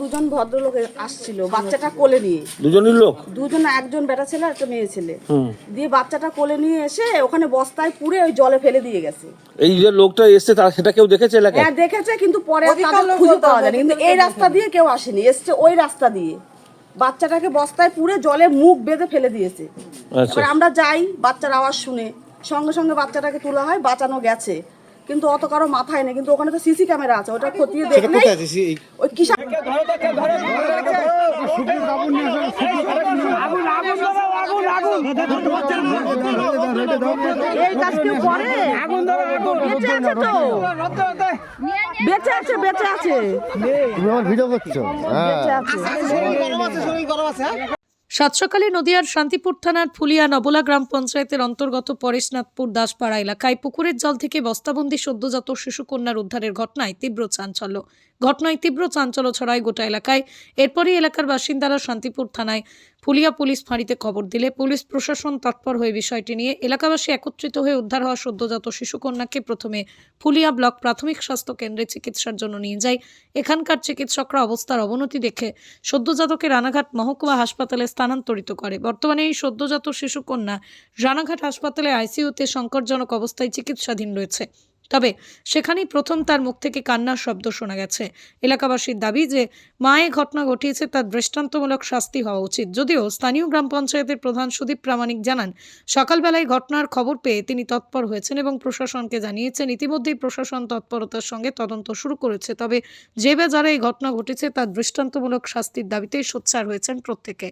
দুজন ভদ্রলোক আসছিল বাচ্চাটা কোলে নিয়ে। দুজনই লোক? দুজন একজন বেটা ছেলে আর একটা মেয়ে ছেলে। দিয়ে বাচ্চাটা কোলে নিয়ে এসে ওখানে বস্তায় পুড়ে ওই জলে ফেলে দিয়ে গেছে। এই যে লোকটা এসছে তার সেটা কেউ দেখেছে এলাকায়? হ্যাঁ দেখেছে কিন্তু পরে আর তাদের খুঁজে পাওয়া যায়নি। কিন্তু এই রাস্তা দিয়ে কেউ আসেনি এসছে ওই রাস্তা দিয়ে। বাচ্চাটাকে বস্তায় পুড়ে জলে মুখ বেঁধে ফেলে দিয়েছে। আচ্ছা। এবার আমরা যাই বাচ্চার আওয়াজ শুনে। সঙ্গে সঙ্গে বাচ্চাটাকে তোলা হয় বাঁচানো গেছে। কিন্তু অত কারও মাথায় নেই কিন্তু ওখানে তো সিসি ক্যামেরা আছে ওটা খতিয়ে দেখলে ওই কিসা এই কাজ কেউ করে? বেঁচে আছে তো। বেঁচে আছে। বেঁচে আছে তুমি আমার ভিডিও করছ। হ্যাঁ বেঁচে আছে। সকালে নদিয়ার শান্তিপুর থানার ফুলিয়া নবলা গ্রাম পঞ্চায়েতের অন্তর্গত পরেশনাথপুর দাসপাড়া এলাকায় পুকুরের জল থেকে বস্তাবন্দি সদ্যজাত শিশুকন্যার উদ্ধারের ঘটনায় তীব্র চাঞ্চল্য। ঘটনায় তীব্র চাঞ্চল্য ছড়ায় গোটা এলাকায়। এরপরই এলাকার বাসিন্দারা শান্তিপুর থানায় ফুলিয়া পুলিশ ফাঁড়িতে খবর দিলে পুলিশ প্রশাসন তৎপর হয়ে বিষয়টি নিয়ে এলাকাবাসী একত্রিত হয়ে উদ্ধার হওয়া সদ্যজাত শিশুকন্যাকে প্রথমে ফুলিয়া ব্লক প্রাথমিক স্বাস্থ্য কেন্দ্রে চিকিৎসার জন্য নিয়ে যায়। এখানকার চিকিৎসকরা অবস্থার অবনতি দেখে সদ্যজাতকে রানাঘাট মহকুমা হাসপাতালে স্থানান্তরিত করে। বর্তমানে এই সদ্যজাত শিশুকন্যা রানাঘাট হাসপাতালে আইসিইউতে সংকটজনক অবস্থায় চিকিৎসাধীন রয়েছে। তবে সেখানেই প্রথম তার মুখ থেকে কান্নার শব্দ শোনা গেছে। এলাকাবাসীর দাবি যে, মায়ে ঘটনা ঘটিয়েছে তার দৃষ্টান্তমূলক শাস্তি হওয়া উচিত। যদিও স্থানীয় গ্রাম পঞ্চায়েতের প্রধান সুদীপ প্রামাণিক জানান, সকালবেলায় ঘটনার খবর পেয়ে তিনি তৎপর হয়েছেন এবং প্রশাসনকে জানিয়েছেন, ইতিমধ্যেই প্রশাসন তৎপরতার সঙ্গে তদন্ত শুরু করেছে। তবে যে বা যারা এই ঘটনা ঘটেছে, তার দৃষ্টান্তমূলক শাস্তির দাবিতেই সোচ্চার হয়েছেন প্রত্যেকে।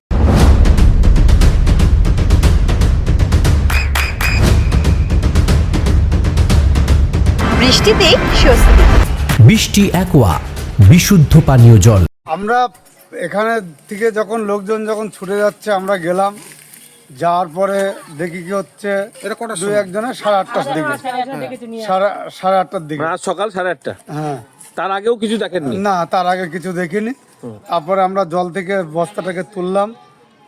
বৃষ্টিতে স্বস্তি। বৃষ্টি অ্যাকোয়া বিশুদ্ধ পানীয় জল। আমরা এখানে থেকে যখন লোকজন যখন ছুটে যাচ্ছে আমরা গেলাম। যাওয়ার পরে দেখি কি হচ্ছে দুই একজনের সাড়ে আটটার দিকে। সাড়ে সাড়ে আটটার দিকে। রাত সকাল সাড়ে আটটা? হ্যাঁ। তার আগেও কিছু দেখেননি? না তার আগে কিছু দেখিনি। তারপরে আমরা জল থেকে বস্তাটাকে তুললাম।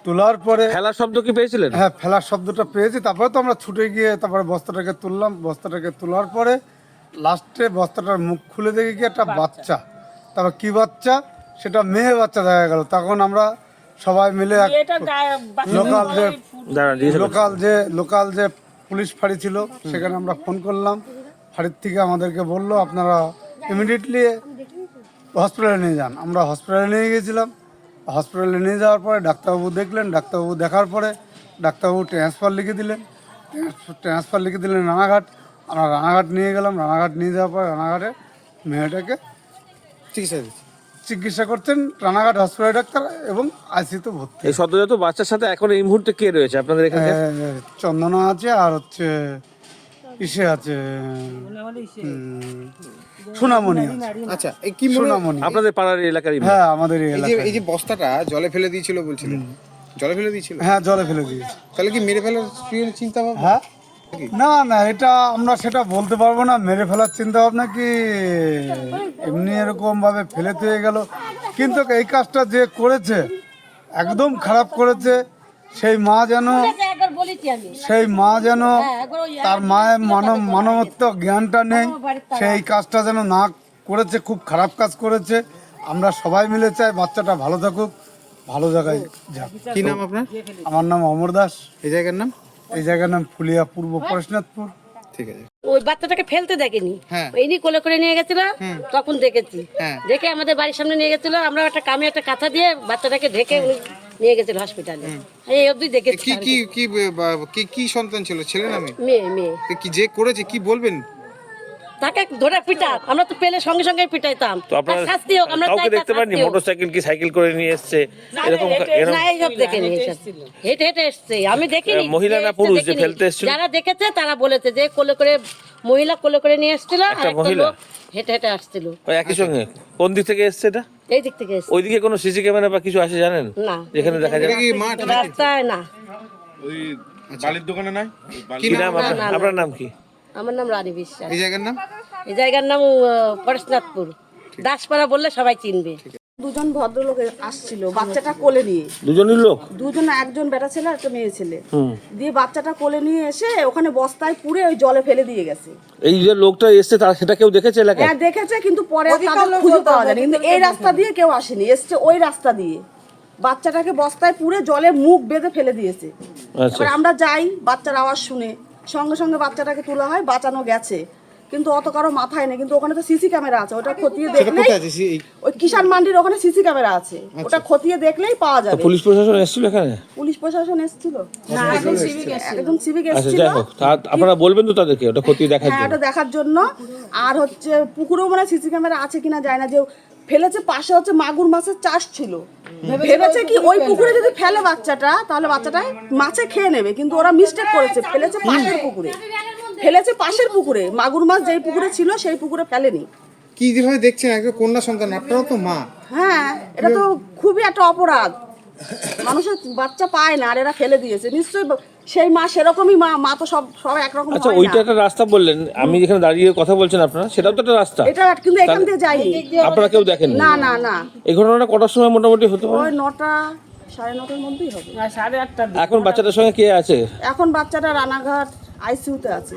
তোলার পরে ফেলার শব্দ কি পেয়েছিলেন? হ্যাঁ ফেলার শব্দটা পেয়েছি। তারপরে তো আমরা ছুটে গিয়ে তারপরে বস্তাটাকে তুললাম। বস্তাটাকে তোলার পরে লাস্টে বস্তাটার মুখ খুলে দেখি কি একটা বাচ্চা। তারপর কি বাচ্চা? সেটা মেয়ে বাচ্চা দেখা গেল। তখন আমরা সবাই মিলে লোকাল যে। লোকাল যে লোকাল যে পুলিশ ফাঁড়ি ছিল সেখানে আমরা ফোন করলাম। ফাঁড়ির থেকে আমাদেরকে বলল আপনারা ইমিডিয়েটলি হসপিটালে নিয়ে যান। আমরা হসপিটালে নিয়ে গিয়েছিলাম হসপিটালে নিয়ে যাওয়ার পরে ডাক্তারবাবু দেখলেন। ডাক্তারবাবু দেখার পরে ডাক্তারবাবু ট্রান্সফার লিখে দিলেন। ট্রান্সফার লিখে দিলেন রানাঘাট। আমরা রানাঘাট নিয়ে গেলাম রানাঘাট নিয়ে যাওয়ার পর রানাঘাটে মেয়েটাকে চিকিৎসা দিচ্ছি চিকিৎসা করছেন রানাঘাট হসপিটাল ডাক্তার এবং আইসিতে ভর্তি। এই সদ্যজাত বাচ্চার সাথে এখন এই মুহূর্তে কে রয়েছে আপনাদের এখানে? চন্দনা আছে আর হচ্ছে ইসে আছে সোনামণি আছে। আচ্ছা এই কি মনে সোনামণি। আপনাদের পাড়ার এলাকারই হ্যাঁ আমাদের এই এই যে এলাকায় এই যে বস্তাটা জলে ফেলে দিয়েছিল বলছিলেন। জলে ফেলে দিয়েছিল? হ্যাঁ জলে ফেলে দিয়েছি। তাহলে কি মেরে ফেলার চিন্তা ভাবনা? হ্যাঁ না না এটা আমরা সেটা বলতে পারব না মেরে ফেলার চিন্তা ভাবনা কি? এমনি এরকম ভাবে ফেলে হয়ে গেল। কিন্তু এই কাজটা যে করেছে একদম খারাপ করেছে সেই মা যেন সেই মা যেন তার মায়ের মানব মানবত্ব জ্ঞানটা নেই সেই কাজটা যেন না করেছে খুব খারাপ কাজ করেছে। আমরা সবাই মিলে চাই বাচ্চাটা ভালো থাকুক ভালো জায়গায় যাক। কি নাম আপনার? আমার নাম অমর দাস। এই জায়গার নাম? এই জায়গার নাম ফুলিয়া পূর্ব পরেশনাথপুর। ঠিক আছে। ওই বাচ্চাটাকে ফেলতে দেখেনি। হ্যাঁ। এনি কোলে করে নিয়ে গেছিল তখন দেখেছি। হ্যাঁ। দেখে আমাদের বাড়ির সামনে নিয়ে গেছিল আমরা একটা কামে একটা কাঁথা দিয়ে বাচ্চাটাকে ঢেকে নিয়ে গেছিল হসপিটালে এই অবধি দেখেছি কি কি কি। কি কি সন্তান ছিল? ছেলে না মেয়ে মেয়ে। কি যে করেছে কি বলবেন? তাকে ধরে পিটাত আমরা তো পেলে সঙ্গে সঙ্গে পিটাইতাম। আপনারা শাস্তি হোক আমরা কাউকে দেখতে হোক। মোটরসাইকেল কি সাইকেল করে নিয়ে এসছে? এরকম এরকম না এইসব দেখেনি হেঁটে হেঁটে এসছে। আমি দেখিনি মহিলা না পুরুষ যে ফেলতে এসছিল? যারা দেখেছে তারা বলেছে যে কোলে করে মহিলা কোলে করে নিয়ে এসেছিল আর একটা মহিলা? লোক হেঁটে হেঁটে আসছিল। ওই একই সঙ্গে? কোন দিক থেকে এসছে এটা? এই দিক থেকে এসছে। ওইদিকে কোনো সিসি ক্যামেরা বা কিছু আসে জানেন? না। যেখানে দেখা যায়? এটা কি মাঠ নাকি? রাস্তায় না। কি নাম নাম আপনার? আপনার নাম কি? আমার নাম রানী বিশ্বাস। এই জায়গার নাম? এই জায়গার নাম পরেশনাথপুর দাসপাড়া বললে সবাই চিনবে। দুজন ভদ্রলোক আসছিল বাচ্চাটা কোলে নিয়ে। দুজনই লোক? দুজন একজন বেটা ছেলে একটা মেয়ে ছেলে। দিয়ে বাচ্চাটা কোলে নিয়ে এসে ওখানে বস্তায় পুরে ওই জলে ফেলে দিয়ে গেছে। এই যে লোকটা এসছে তার সেটা কেউ দেখেছে এলাকায়? হ্যাঁ দেখেছে কিন্তু পরে আর তাদের খুঁজে পাওয়া যায়নি। কিন্তু এই রাস্তা দিয়ে কেউ আসেনি এসছে ওই রাস্তা দিয়ে। বাচ্চাটাকে বস্তায় পুরে জলে মুখ বেঁধে ফেলে দিয়েছে। আচ্ছা। আমরা যাই বাচ্চার আওয়াজ শুনে। সঙ্গে সঙ্গে বাচ্চাটাকে তোলা হয় বাঁচানো গেছে। কিন্তু অত কারও মাথায় নেই কিন্তু ওখানে তো সিসি ক্যামেরা আছে ওটা খতিয়ে দেখলেই এই- ওই কিষান মান্ডির ওখানে সিসি ক্যামেরা আছে ওটা খতিয়ে দেখলেই পাওয়া যাবে। পুলিশ প্রশাসন এসেছিল এখানে? পুলিশ প্রশাসন এসেছিল। না সিভিক একজন সিভিক আচ্ছা এসেছিল। যাই হোক তা আপনারা বলবেন তো তাদেরকে ওটা খতিয়ে দেখার হ্যাঁ জন্য। ওটা দেখার জন্য। আর হচ্ছে পুকুরেও মানে সিসি ক্যামেরা আছে কিনা যায় না। যে ফেলেছে পাশে হচ্ছে মাগুর মাছের চাষ ছিল। ভেবেছে কি ওই পুকুরে যদি ফেলে বাচ্চাটা তাহলে বাচ্চাটা মাছে খেয়ে নেবে কিন্তু ওরা মিস্টেক করেছে ফেলেছে পাশের পুকুরে। ফেলেছে পাশের পুকুরে মাগুর মাছ যেই পুকুরে ছিল সেই পুকুরে ফেলেনি। কি যেভাবে দেখছেন একজন কন্যা সন্তান আপনারও তো মা। হ্যাঁ এটা তো খুবই একটা অপরাধ। মানুষের বাচ্চা পায় না আর এরা ফেলে দিয়েছে। নিশ্চয়ই সেই মা সেরকমই মা মা তো সব সব একরকম আচ্ছা ওইটা একটা রাস্তা বললেন। আমি যেখানে দাঁড়িয়ে কথা বলছেন আপনারা সেটাও তো একটা রাস্তা। এটা কিন্তু এখান দিয়ে যায়নি। আপনারা কেউ দেখেন না না না। এই ঘটনাটা কটার সময় মোটামুটি হতে পারে? ওই নটা সাড়ে নটার মধ্যেই হবে। এখন বাচ্চাটার সঙ্গে কে আছে? এখন বাচ্চাটা রানাঘাট আইসিইউতে আছে।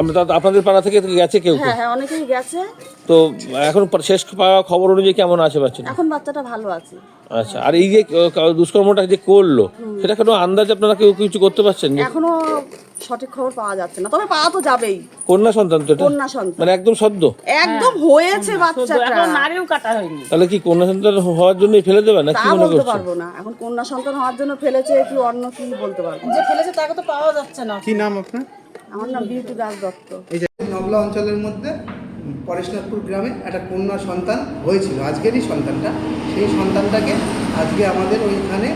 আমরা আপনাদের পাড়া থেকে গেছে কেউ কেউ? হ্যাঁ হ্যাঁ অনেকেই গেছে। তো এখন শেষ পাওয়া খবর অনুযায়ী কেমন আছে বাচ্চাটা? এখন বাচ্চাটা ভালো আছে। আচ্ছা আর এই যে দুষ্কর্মটা যে করল সেটা কোনো আন্দাজ আপনারা কেউ কিছু করতে পারছেন যে এখনও সঠিক খবর পাওয়া যাচ্ছে না তবে পাওয়া তো যাবেই। কন্যা সন্তান তো এটা? কন্যা সন্তান। মানে একদম সদ্য? একদম হয়েছে বাচ্চাটা। তাহলে কি কন্যা সন্তান হওয়ার জন্যই ফেলে দেবে না? তা কি মনে করছেন? পারব না। এখন কন্যা সন্তান হওয়ার জন্য ফেলেছে কি অন্য কি বলতে পারব? না। কি নাম আপনার? আমার নাম বিউটি দাস দত্ত। এই যে নবলা অঞ্চলের মধ্যে পরেশনাথপুর গ্রামে একটা কন্যা সন্তান হয়েছিল, আজকেরই সন্তানটা। সেই সন্তানটাকে আজকে আমাদের ওইখানে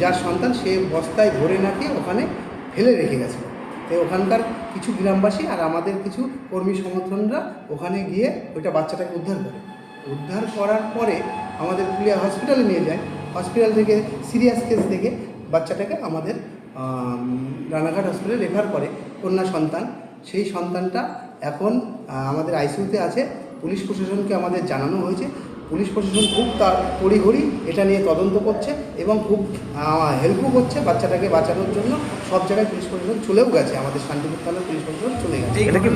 যার সন্তান সে বস্তায় ধরে নাকি ওখানে ফেলে রেখে গেছে। তো ওখানকার কিছু গ্রামবাসী আর আমাদের কিছু কর্মী সমর্থনরা ওখানে গিয়ে ওইটা বাচ্চাটাকে উদ্ধার করে। উদ্ধার করার পরে আমাদের পুলিয়া হসপিটালে নিয়ে যায়। হসপিটাল থেকে, সিরিয়াস কেস থেকে বাচ্চাটাকে আমাদের রানাঘাট হসপিটালে রেফার করে কন্যা সন্তান। সেই সন্তানটা এখন আমাদের আইসিইউতে আছে। পুলিশ প্রশাসনকে আমাদের জানানো হয়েছে। পুলিশ প্রশাসন খুব তার তড়িঘড়ি এটা নিয়ে তদন্ত করছে এবং খুব হেল্পও করছে বাচ্চাটাকে বাঁচানোর জন্য। সব জায়গায় পুলিশ প্রশাসন চলেও গেছে। আমাদের শান্তিপুর থানার পুলিশ প্রশাসন চলে গেছে। এটা কি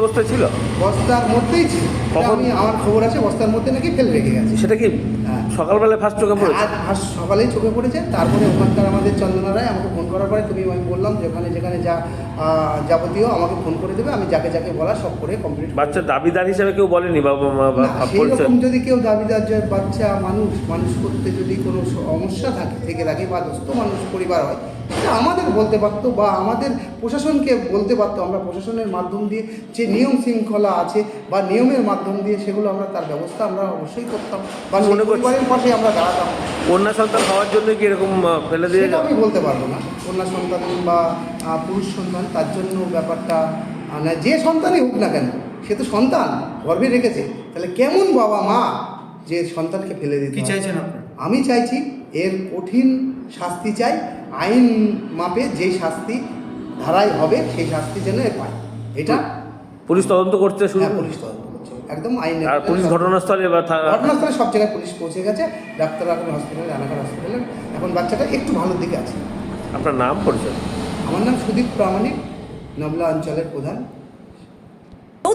অবস্থায় ছিল? বস্তার মধ্যেই ছিল। আমি আমার খবর আছে বস্তার মধ্যে নাকি ফেলে রেখে গেছে। সেটা কি হ্যাঁ। সকালবেলায় ফার্স্ট চোখে পড়েছে? আজ আজ সকালেই চোখে পড়েছে তারপরে ওখানকার আমাদের চন্দনা রায় আমাকে ফোন করার পরে তুমি আমি বললাম যেখানে যেখানে যা যাবতীয় আমাকে ফোন করে দেবে আমি যাকে যাকে বলা সব করে কমপ্লিট বাচ্চা দাবিদার হিসেবে কেউ বলেনি বাবা মা বা যদি কেউ দাবিদার যে বাচ্চা মানুষ মানুষ করতে যদি কোনো সমস্যা থাকে থেকে থাকে বা দোস্ত মানুষ পরিবার হয় আমাদের বলতে পারতো বা আমাদের প্রশাসনকে বলতে পারতো। আমরা প্রশাসনের মাধ্যম দিয়ে যে নিয়ম শৃঙ্খলা আছে বা নিয়মের মাধ্যম দিয়ে সেগুলো আমরা তার ব্যবস্থা আমরা অবশ্যই করতাম বা মনে পরিবারের পাশে আমরা দাঁড়াতাম। কন্যা সন্তান হওয়ার জন্য কি এরকম ফেলে দিয়ে সেটা আমি বলতে পারব না। কন্যা সন্তান বা পুরুষ সন্তান তার জন্য ব্যাপারটা না যে সন্তানই হোক না কেন সে তো সন্তান গর্বে রেখেছে। তাহলে কেমন বাবা মা যে সন্তানকে ফেলে দিতে কি? চাইছেন আমি চাইছি এর কঠিন শাস্তি চাই আইন মাপে যে শাস্তি ধারায় হবে সেই শাস্তি যেন এ পায়। এটা পুলিশ তদন্ত করতে শুরু হ্যাঁ পুলিশ তদন্ত করছে। একদম আইন আর পুলিশ ঘটনাস্থলে বা ঘটনাস্থলে সব জায়গায় পুলিশ পৌঁছে গেছে। ডাক্তার এখন হসপিটালে রানাঘাট হসপিটালে এখন বাচ্চাটা একটু ভালোর দিকে আছে। আপনার নাম পরিচয়? আমার নাম সুদীপ প্রামাণিক নবলা অঞ্চলের প্রধান।